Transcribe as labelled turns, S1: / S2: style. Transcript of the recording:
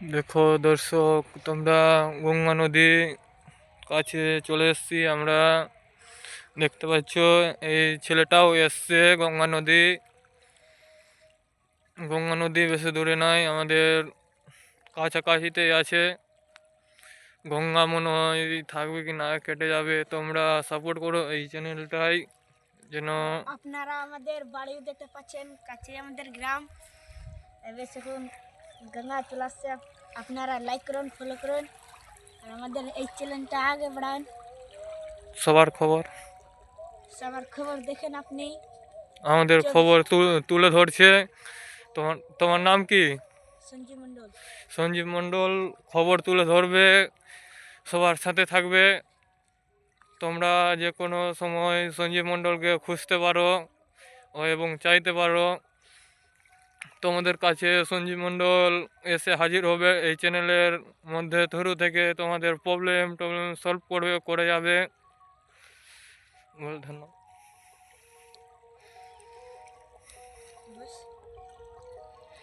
S1: দেখো দর্শক, তোমরা গঙ্গা নদী কাছে চলে এসেছি। আমরা দেখতে পাচ্ছ, এই ছেলেটাও এসছে গঙ্গা নদী। গঙ্গা নদী বেশি দূরে নয়, আমাদের কাছাকাছিতেই আছে। গঙ্গা মনে হয় থাকবে কি না, কেটে যাবে। তোমরা সাপোর্ট করো এই চ্যানেলটাই যেন
S2: আপনারা আমাদের বাড়িও দেখতে পাচ্ছেন কাছে আমাদের গ্রাম। গঙ্গা আসছে। আপনারা লাইক করুন ফলো করুন। আর আমাদের এই চ্যানেলটা আগে বাড়ান।
S1: সবার খবর?
S2: সবার খবর দেখেন আপনি।
S1: আমাদের খবর তুলে ধরছে। তোমার তোমার নাম কি?
S2: সঞ্জীব মণ্ডল।
S1: সঞ্জীব মণ্ডল খবর তুলে ধরবে। সবার সাথে থাকবে। তোমরা যে কোনো সময় সঞ্জীব মণ্ডলকে খুঁজতে পারো ও এবং চাইতে পারো। তোমাদের কাছে সঞ্জীব মণ্ডল এসে হাজির হবে এই চ্যানেলের মধ্যে। থ্রু থেকে তোমাদের প্রবলেম টবলেম সলভ করবে, করে যাবে। ধন্যবাদ।